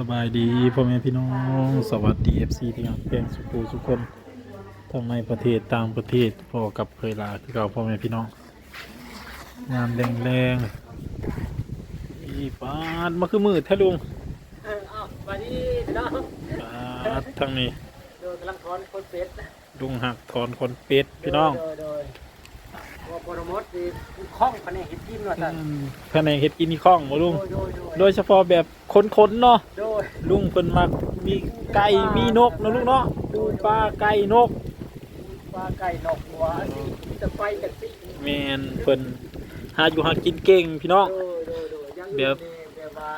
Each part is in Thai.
สบายดีพ่อแม่พี่น้องสวัสดี FC ที่งานเพลงสุภูสุคนทั้งในประเทศต่างประเทศพอกับเคยลาคือเก่าพ่อแม่พี่น้องงามแรงแรงๆอีปาดมาคือมืดแท้ลุงเออเอามาดีพี่น้องปาดทั้งนี้โดยกำลังถอนคนเป็ดลุงหักถอนคนเป็ดพี่น้องโดยโดยว่าโปรโมทดีคล้องคะแนนเห็ดกินว่าสั่นแผนกเฮ็ดกินนี่ข้องบ่ลุงโดยโดยโดยโดยเฉพาะแบบค้นๆเนาะโด ยลุงเพิ่นมักมีไก่มีนกเนาะลุงเนาะปูปลาไก่นกปลาไก่นกหัวอันนี้มีแต่ไฟจากสิแมนเพิ่นหาอยู่หากินเก่งพี่น้อง โดยโดยโดยยังเดี๋ยวแบบว่า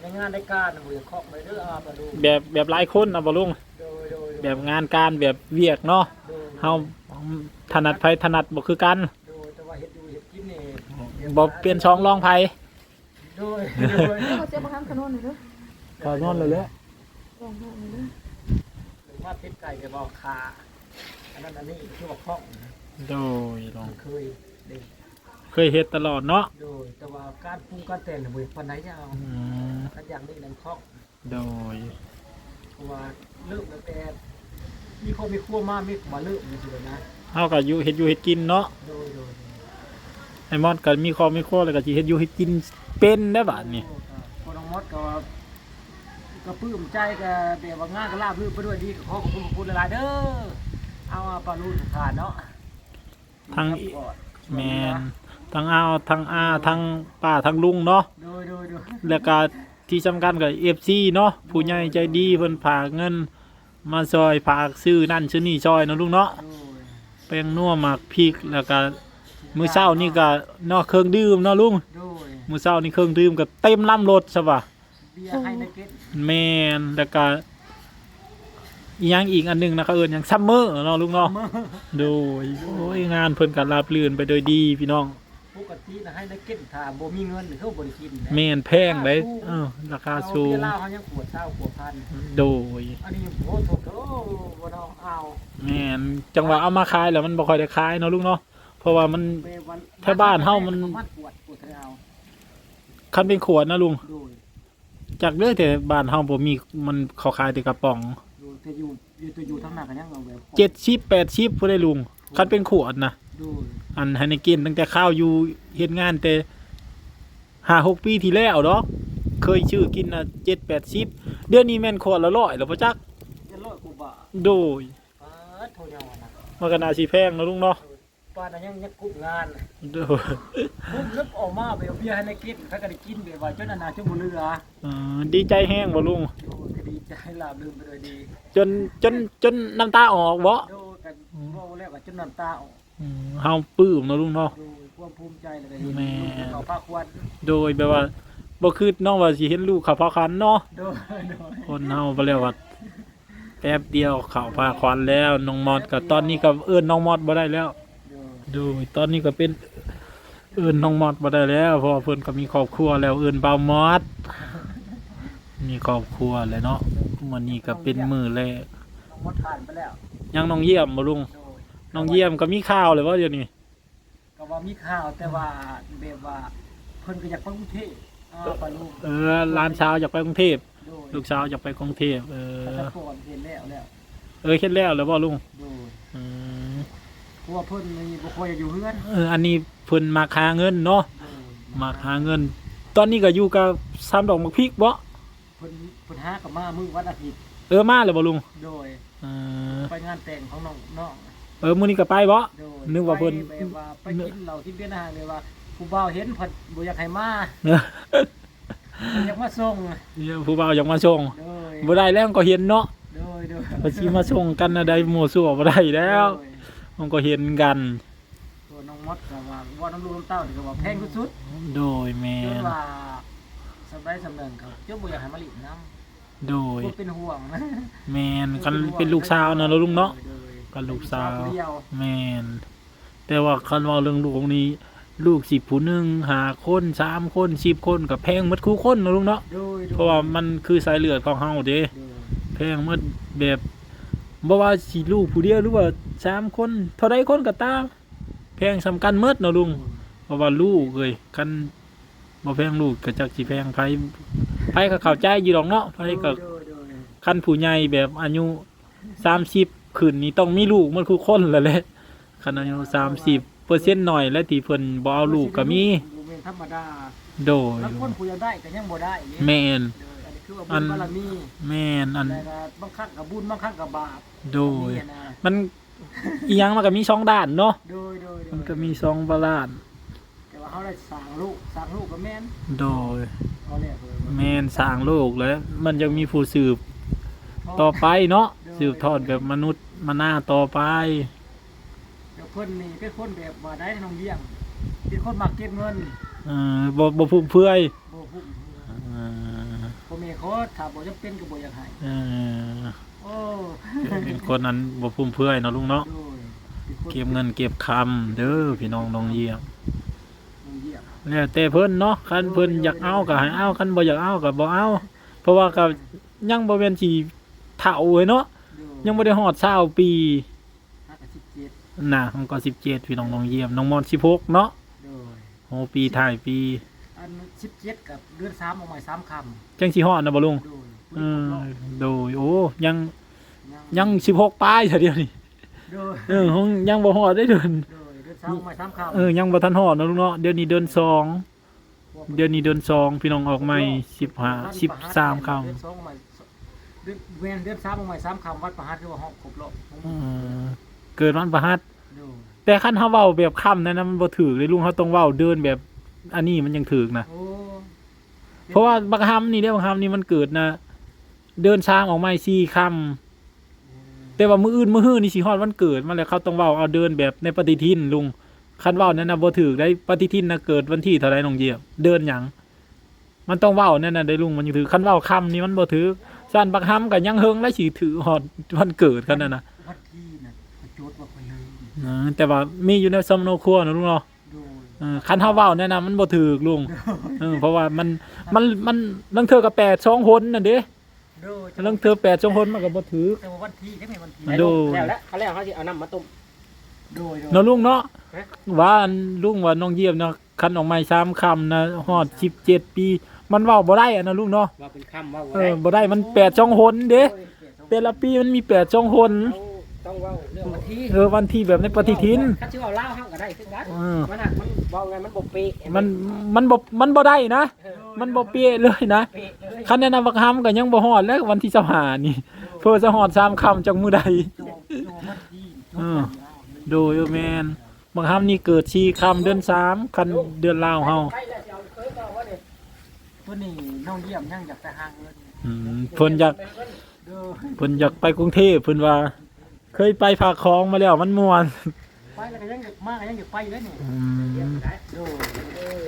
ในงานในการมือคล้องไปเรื่อยเอามาดูแบบแบบหลายคนนะบ่ลุงโดยโดยแบบงานการแบบเวียกเนาะโดยเฮาถนัดไผถนัดบ่คือกันโดยแต่ว่าเห็ดอยู่เห็ดกินนี่บ่เปลี่ยนช่องรองไผโดยโดย เขาเจ็บมาทำขนมหน่อยเด้อ พอนอนเลยแหละลองให้หน่อยเด้อหรือว่าเป็ดไก่กับบอกขาอันนั้นอันนี้คือว่าคล้องนะโดยลอง เคยเด็กเคยเฮ็ดตลอดเนาะโดยแต่ว่าการปรุงการแต่งเนี่ยมือปันไหนจะเอาอืมถ้าอย่างนี้นั่นครอบโดย เพราะว่าเลิกตั้งแต่มีครอบมีครัวมามีมาเลิกนี่เลยนะเฮาก็อยู่เฮ็ดอยู่เฮ็ดกินเนาะ โดยโดยไอ้มอดก็มีครอบมีครัวแล้วก็สิเฮ็ดอยู่เฮ็ดกินเป็นได้บาดนี้คนองมดก็ ก็ปลื้มใจกับเดี๋ยวว่างานก็ลาบลื่นไปด้วยดีขอขอบคุณขอบคุณหลายๆเด้อเอามาปลาลูกขาดเนาะทั้ง แมนทั้งอ้าวทั้งอาทั้งป้าทั้งลุงเนาะโดยโดยโดยแล้วก็ที่สำคัญกับ FC เนาะผู้ใหญ่ใจดีเพิ่นฝากเงิน มาซอยฝากซื้อนั่นซื้อนี่ซอยเนาะลุงเนาะโดยแป้งนัวหมักพริกแล้วก็มื้อเช้านี่ก็เนาะเครื่องดื่มเนาะลุงโดยมื้อเช้านี่เครื่องดื่มก็เต็มลำรถซะว่ะ เบียร์ให้นักเก็ตแมนแล้วก็อีกอย่างอีกอันหนึงนะเขาเอิ้นหยังซัมเมอร์เนาะลุงเนาะเมื่อโดยโอ้ยงานเพิ่นก็ราบรื่นไปโดยดีพี่น้อง ปกตินะให้นักเก็ตถ้าบ่มีเงินเขาบ่ได้กินนะแมนแพงเลยเออราคาสูงเบียร์เหล้าเขายังขวดเศร้าขวดพัน โดย อันนี้โอ้โถโอ้บ่เนาะเอาแมนจังหวะเอามาขายแล้วมันบ่ค่อยได้ขายเนาะลุงเนาะเพราะว่ามัน ไปวันถ้าบ้านเฮามัน มัดขวดขวดเอาคันเป็นขวดนะลุง โดย จากเรื่อยแต่บ้านเฮาบ่มีมันเขาขายแต่กระป๋องโดยแต่อยู่อยู่ตัวอยู่ทั้งหน้ากันยังเอาแบบ70 80ผู้ได้ลุงคันเป็นขวดนะโดยอันให้ในกินตั้งแต่ข้าวอยู่เฮ็ดงานแต่5 6ปีที่แล้วดอกเคยชื่อกินน่ะ7 80เดือนนี้แม่นขวดละร้อยแล้วบ่จักจะร้อยกว่าบาทโดยป้าดโทยังว่านะมันก็น่าสิแพงเนาะลุงเนาะ ป้าดน่ะยังยังกุบงานโดยปุ๊บแล้วออกมาไปเอาเบียร์ให้นักเก็ตเขาก็ได้กินแบบว่าจนอนาจนบ่เหลือเออดีใจแห้งบ่ลุงโดยก็ดีใจลาบลืมไปโดยดี จนจนจนน้ำตาออกบ่โดยกันเว้าแล้วก็จนน้ำตาออกอืมเฮาปลื้มเนาะลุงเนาะโดยความภูมิใจแล้วก็เห็นแม่ ลูกเขาพาควรโดยแบบว่าบ่คือน้องว่าสิเห็นลูกเขาพาคันเนาะ โดยโดยคนเฮาบ่แล้วว่าแป๊บเดียวเขาพาควันแล้วน้องมอดก็ตอนนี้ก็เอิ้นน้องมอดบ่ได้แล้วโดยโดยตอนนี้ก็เป็นเอิ้นน้องมอดบ่ได้แล้วเพราะว่าเพิ่นก็มีครอบครัวแล้วเอิ้นเบามอด มีครอบครัวแล้วเนาะมื้อนี้ก็เป็นมื้อแรกน้องมดผ่านไปแล้วยังน้องเยี่ยมบ่ลุงโดยน้องเยี่ยมก็มีข่าวเลยว่าเดี๋ยวนี้ก็ว่ามีข่าวแต่ว่าแบบว่าเพิ่นก็อยากไปกรุงเทพอ้าวปลาลูกเออหลานสาวอยากไปกรุงเทพโดยลูกสาวอยากไปกรุงเทพเออแต่ก่อนเห็นแล้วแล้วเออเฮ็ดแล้วแล้วบ่ลุงโดย อืม เพราะว่าเพิ่นนี่บ่ค่อยอยากอยู่เฮือนเอออันนี้เพิ่นมักหาเงินเนาะโดยมักหาเงิน ตอนนี้ก็อยู่กับซ้ำดอกมักพริกบ่เพิ่นเพิ่นหากับมามื้อวันอาทิตย์เออมาแล้วบ่ลุงโดยเออไปงานแต่งของน้องน้องเออมื้อนี้ก็ไปบ่โดยนึกว่าเพิ่นไปแบบว่าไปกินเหล้าที่เบียนอาหารเลยว่าผู้บ่าวเห็นเพิ่นบ่อยากให้มาเออเพิ่นอยากมาส่งเดี๋ยวผู้บ่าวอยากมาส่งโดยบ่ได้แล้วก็เห็นเนาะโดยโดยว่าสิมาส่งกันน่ะได้หมู่ซั่วบ่ได้แล้วโดย มันก็เห็นกัน ตัวน้องมดก็ว่าว่าน้ำลูกน้ำเต้านี่ก็ว่าแพงสุดโดยแม่ๆจนนว่าสำได้สำเนิงเขาเจ้าบ่อยากให้มาหลินน้ำโดยบ่เป็นห่วงนะแม่นกันเป็นลูกสาวเนาะแล้วลุงเนาะ โดยก็ลูกสาวเดียวแม่นแต่ว่าคันเว่าเรื่องลูกนี้ ลูกสิบผู้หนึ่งหาคนสามคนสิบคนกับแพงหมดคู่คนเนาะลุงเนาะโดยโดยเพราะว่ามันคือสายเลือดของเฮาเด้โดยแพงหมดแบบ บ่ว่าสิลูกผู้เดียวหรือว่าสามคนเท่าใดคนก็ตามแพงสำคัญหมดเนาะลุงเพราะว่าลูกเอ้ยกันบ่แพงลูกก็จักสิแพงไผไผก็เข้าใจอยู่ดอกเนาะไผก็โดยโดยคันผู้ใหญ่แบบอายุ30ขึ้นนี่ต้องมีลูกมันคือคนแล้วแหละคันอายุ30เปอร์เซ็นต์หน่อยและที่เพิ่นบ่เอาลูกก็มีบ่แม่นธรรมดาโดยแล้วคนผู้ยังได้ก็ยังบ่ได้นี่แม่นโดยอันนี้ คือว่าบุญบารมีแม่นอันแต่ก็บางครั้งก็บุญบางครั้งก็บาปโดย นี่นะมันอีหยังมันก็มีสองด้านเนาะโดยโดยโดยมันก็มีสองบาลานซ์แต่ว่าเขาได้สร้างลูกสร้างลูกก็แม่นโดย เขาเรียกเลยแม่นสร้างโลกแล้ว มันยังมีผู้สืบต่อไปเนาะสืบทอดแบบมนุษย์มาหน้าต่อไป เดี๋ยวเพิ่นนี่เป็นคนแบบว่าได้น้องเลี้ยงเป็นคนมักเก็บเงิน เออบ่บ่ฟุ่มเฟือยบ่พุ่มเออ พ่อแม่เขาถ้าบ่จำเป็นก็บ่อยากให้เออโอ้เป็นคนนั้นบ่ฟุ่มเฟือยเนาะลุงเนาะโดยเป็นคนเก็บเงินเก็บคำเด้อพี่น้องน้องเยี่ยมน้องเลี้ยงแล้วแต่เพิ่นเนาะคันเพิ่นอยากเอาก็ให้เอาคันบ่อยากเอาก็บ่เอา เพราะว่าก็ยังบ่แม่นสิเฒ่าเว้ยเนาะโดยยังบ่ได้ฮอด20ปีห้ากับสิบเจ็ดน่ะมันก็17พี่น้องน้องเยี่ยมน้องมอน16เนาะโดยโหปีถ่ายปี อันสิบเจ็ดกับเดือนสามออกมาสามคจังสิฮอดนะบ่ลุงำโดยเออโดยโอ้ยังยัยัง16ปลายเท่าเดียวนี่โดยเออคงยังบ่ฮอดได้เดือนโดยเดือนสามออกมาสามคำเออยังบ่ทันฮอดนะลุงเนาะเดือนนี้เดือนสองเดือนนี้เดือนสองพี่น้องออกใหม่15 13คำเดือนสองออกมาเดือนเวนเดือนสามออกมาสามคำวัดประหัตคือว่าห้องครบรอบเออเกิดวันประหัสโดยแต่คันเฮาเว้าแบบค่ำนั้นนะมันบ่ถูกเลยลุงเฮาต้องเว้าเดินแบบ อันนี้มันยังถูกนะโอ้เพราะว่าบักฮัมนี่เด้อบักฮัมนี่มันเกิดนะเดินช้างออกใหม่4ค่ำแต่ว่ามื้ออื่นมื้อฮื้อนี่สิฮอดวันเกิดมันแล้วเขาต้องเว้าเอาเดินแบบในปฏิทินลุงคันเว้านั้นน่ะบ่ถูกได้ปฏิทินน่ะเกิดวันที่เท่าไรน้องเหยียบเดินหยังมันต้องเว้านั่นน่ะได้ลุงมันยังถือคันเว้าค่ำนี่มันบ่ถูกซ่านบักฮัมก็ยังเฮิงและสิถือฮอดวันเกิดกันนั่นน่ะวัดที่น่ะเขาโจทย์ว่าคนลืมเออแต่ว่ามีอยู่ในสำโนครัวนะลุงเนาะโดยเออ คันเฮาเว้าแนะนำมันบ่ถูกลุงเออเพราะว่ามันมันมันลังเทื่อก็8 2หนนั่นเด้โดยลังเทื่อ8 2หนมันก็บ่ถูกแต่ว่าวันที่ใช่ไหมวันที่โดยแล้วแล้วเขาแล้วเขาสิเอาน้ำมาต้มโดยโดยเนาะลุงเนาะฮะว่าอันลุงว่าน้องเยี่ยมเนาะคันออกใหม่3คำนะฮอด17ปี มันเว้าบ่ได้อะนะลุงเนาะว่าเป็นคำว่าเออบ่ได้มัน8 2หนเด้แต่ละปีมันมี8 2หนเขา ต้องเว่าเรื่องวันที่เออวันที่แบบในปฏิทินถ้าชื่อเอาเล่าห้างก็ได้คือกันเออมันหักมันเว่าไงมันบ่เป๊ะมันมันบ่มันบ่ได้นะเออมันบ่เป๊ะเลยนะเป๊ะเลยคันแนะนำบักฮัมก็ยังบ่ฮอดแล้ววันที่25นี่เพื่อจะฮอด3คำจากมื้อใดโจโจวันที่โจเออวันที่โดยเออแม่นบักฮัมนี่เกิด4คำเดือน3คันเดือนลาวเฮาไปแล้วสิเอาเคยต่อว่าเนี่ยเพิ่นนี่น้องเยี่ยมยังอยากไปหาเงินอืมเพิ่นอยากเด้อเพิ่นอยากไปกรุงเทพเพิ่นว่า เคยไปภาคคลองมาแล้วมันม่วน ไปแล้วก็ยังอยากมาก็ยังอยากไปเลยนี่อืมเด้อ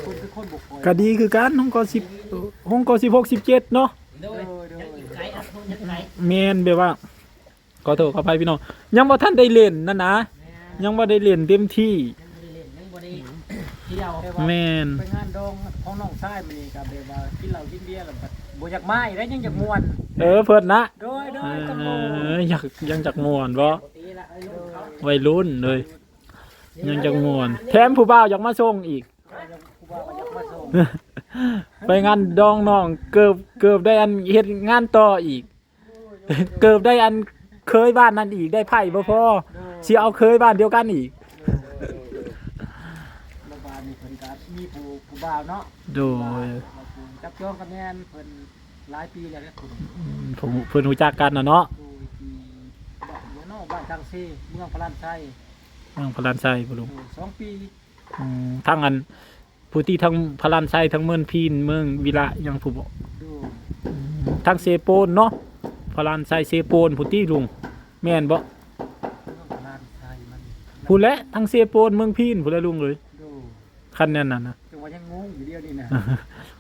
คุณคือคนบุกคอยก็ดีคือกันห้องก10ห้องก16 17เนาะโดยยังอีกไกลอะทุนยังไกลแม่นแบบว่าขอโทษขออภัยพี่น้องยังบ่ทันได้เล่นนั่นนะยังบ่ได้เล่นเต็มที่ยังบ่ได้เล่นยังบ่ได้เที่ยวแม่นไปงานดองของน้องชายมื้อนี้ก็แบบว่ากินเหล้ากินเบียร์แล้วก็บ่อยากมาอีกแล้วยังอยากม่วน เออเพิ่นนะโดยโดเอยตะโมออยากยังจักม่วนบ่ปกติละไอ้ลูกเขาวัยรุ่นเลย ยังจักม่วน แถมผู้บ่าวอยากมาส่งอีกผู้บ่าวอยากมาส่งไปงานดองน้องเกือบเกือบได้อันเฮ็ดงานต่ออีก เกือบได้อันเคยบ้านนั้นอีกได้ไผ่บ่พอสิเอาเคยบ้านเดียวกันอีกโรงพยาบาลนี่เพิ่นก็มีผู้ผู้บ่าวเนาะโดยจับจองคะแนนเพิ่น หลายปีแล้วนะคุณผมเพิ่นรู้จักกันน่ะเนาะโดยที่บ้านอยู่เนาะบ้านจังซีเมืองพลานชัยเมืองพลานชัยบ่ลุงโดยสองปีอืมทั้งอันผู้ที่ทั้งพลานชัยทั้งเมืองพีนเมืองวิระยังผู้บ่ดูทั้งเซโปนเนาะพลานชัยเซโปนผู้ที่ลุงแม่นบ่เมืองพลานชัยมันผู้และทั้งเซโปนเมืองพีนผู้และลุงเลยดูคันนั้นน่ะนะจังหวะยังงงอยู่เดียวนี่นะ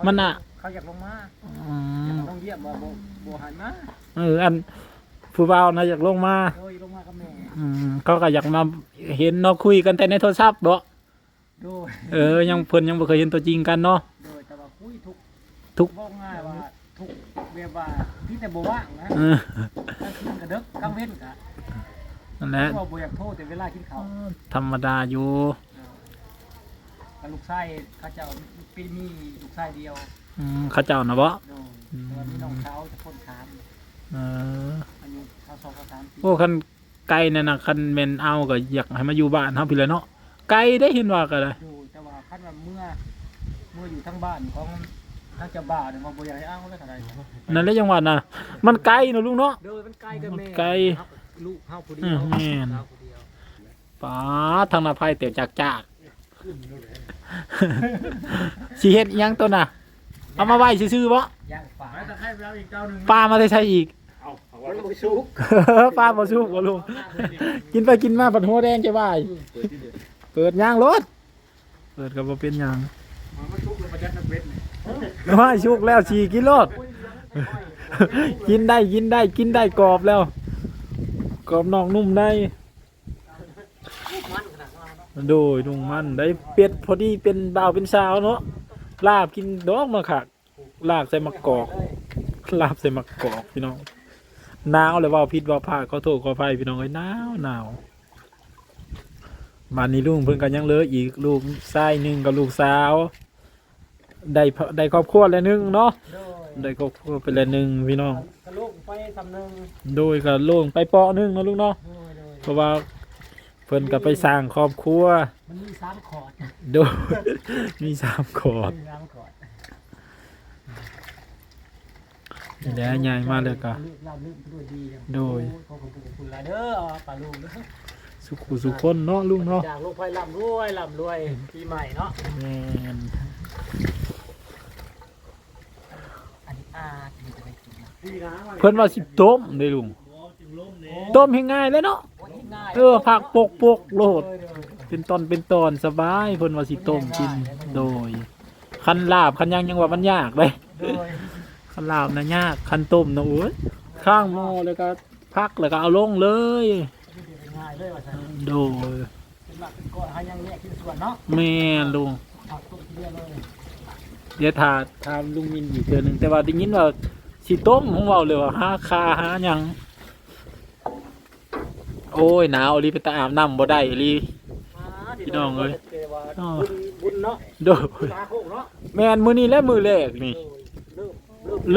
มันน่ะ เขาอยากลงมาอืม ต้องเยี่ยมบ่บ่บ่หันมาเอออันผู้บ่าวนะอยากลงมา โดยลงมากับแม่อืมเขาก็อยากมาเห็นเนาะคุยกันแต่ในโทรศัพท์บ่โดยเออ ยังเพิ่นยังบ่เคยเห็นตัวจริงกันเนาะ โดยแต่ว่าคุยทุกทุก บอกง่ายว่าทุกแบบว่าพี่แต่บ่ว่างนะเออกลางคืนก็ดึกกลางเว้นก็นั่นแหละก็บ่อยากโทษแต่เวลากินข้าวธรรมดาอยู่ก็กับลูกชายเขาเจ้าปีมีลูกชายเดียว อืมเขาเจ้านะบ่โดยแต่ว่ามีน้องสาวจะคนถามเอออายุเขาสองเขาสามปีโอ้คันไก่นั่นน่ะคันแม่นเอาก็อยากให้มาอยู่บ้านเฮาพี่แหล้วเนาะไก่ได้เห็นว่าก็ได้อยู่แต่ว่าคันว่าเมื่อ เมื่ออยู่ทั้งบ้านของทั้งเจ้าบ่าวเนี่ยมาบ่อยากให้อ้างว่าได้เท่าไหร่นั่นแหละจังหวัดน่ะ มันไกลเนาะลุงเนาะ โดยมันไกลกับแม่ไกลลูกเฮาผู้เดีอืยวมแม่น เฮาผู้เดียวป๋าทางหน้าไผเตียวจากจากสิเฮ็ดอิหยังตัวน่ะ เอามาไว้ซื่อๆบ่ย่างฝาจะให้เราอีกเจ้าหนึงปลามาได้ใช้อีกมันบ่สุกปลาบ่สุกบ่ลุงกินไปกินมาปัดหัวแดงจะบ่ายเปิดย่างรถเปิดก็บ่เป็นหยังมันสุกเลยมันจะนักเบ็ดนี่ว่าชุกแล้วฉีกินรถกินได้กินได้กินได้กรอบแล้ว กรอบนอกนุ่มในโดยนุ่มมันได้เป็ดพอดีเป็นบ่าวเป็นสาวเนาะ ลาบกินดอกมาขักลาบใส่มะกอก ลาบใส่มะกอกพี่น้องหนาวเลยเว่าพิษเว่าผ้าเขาโทษขออภัยพี่น้องเอ้ยหนาวหนาวมานี่ลุงเพิ่นกันยังเหลืออีกลูกชายหนึ่งกับลูกสาว ได้พได้ครอบครัวแล้วหนึงเนาะโดยได้ครอบครัวไปแล้วหนึ่งพี่น้องกระลูกไปสำนึงโดยก็โล่งไปเปาะหนึงเนาะลูกเนาะโดยโดยเพราะว่า เพิ่นก็ไปสร้างครอบครัวมันมีสามขอดโดยมีสามขอดมีสามขอดแล้วใหญ่มาเลยก็ลืมเราลืมไปด้วยดีจังโดยขอบคุณขอบคุณหลายเด้อเอาปลาลูกเด้อสุขุสุขคนเนาะลุงเนาะจากลูกไฟร่ำรวยร่ำรวยปีใหม่เนาะแม่นอันนี้อาที่จะไปกินนะเพิ่นว่าสิต้มเด้ลุงต้มให้ง่ายเลยเนาะโอ้ยง่าย เออผักปกปกโลดโดยโดยเป็นตอนเป็นตอนสบายเพิ่นว่าสิต้มกินโดย คันลาบคันหยังยังว่ามันยากเลยโดยคันลาบนะยากคันต้มนะโอ้ยข้างหม้อแล้วก็พักแล้วก็เอาลงเลยง่ายเลยว่าซั่นโดยเป็นหลักเป็นก้อนหายังแยกที่ส่วนเนาะแม่ลุงผักต้มทีเดียวเลยเดี๋ยวถาถามลุงมินอีกเดือนหนึ่งแต่ว่าได้ยินว่าสิต้มของเราเลยว่าหาคาหาหยัง โอ้ยหนาวอีหลีไปตาอาบน้ำบ่ได้อีหลีอ่าพี่น้องเอ้ยว่าบุญบุญเนาะโดยตาโคกเนาะแม่นมื้อนี้และมื้อแรกนี่เริ่ม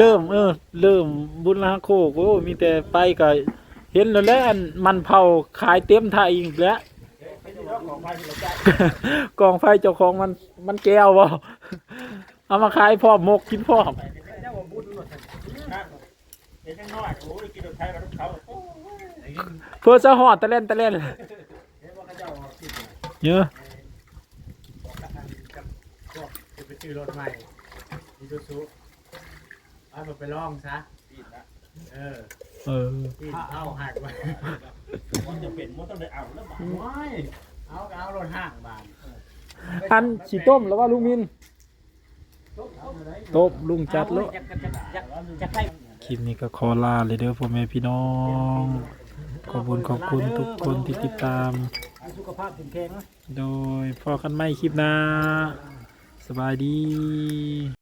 เริ่มเริ่มเออเริ่มบุญละโคกโอ้มีแต่ไปก็เห็นแล้วแหละอันมันเผาขายเต็มไทยอีกแล้วกองไฟเจ้าของมันมันแก้วบ่เอามาขายพร้อมหมกกินพร้อม เจ้าว่าบุญหมดเห็นจังน้อยโอ้ยกินรถไทยกับรถเขาโอ้ยเพื่อจะหอดตะเล่นตะเล่นเห็นว่าเขาเจ้าคิดเยอะกับพวกจะไปซื้อรถใหม่อีซูซูเอาไปลองซะเออ เออปีนเอาหักไปมันจะเป็นมันต้องได้เอาแล้วบ่ไม่เอาเอารถห้างบานอันสีต้มแล้วว่าลุงมินต้มลุงจัดแล้วจะจะจะจะใกล้คลิปนี้ก็ขอลาเลยเด้อพ่อแม่พี่น้อง ขอบคุณขอบคุณทุกคนที่ติดตาม สุขภาพถึงแรงนะ โดยพอกันไม่คลิปหน้าสบายดี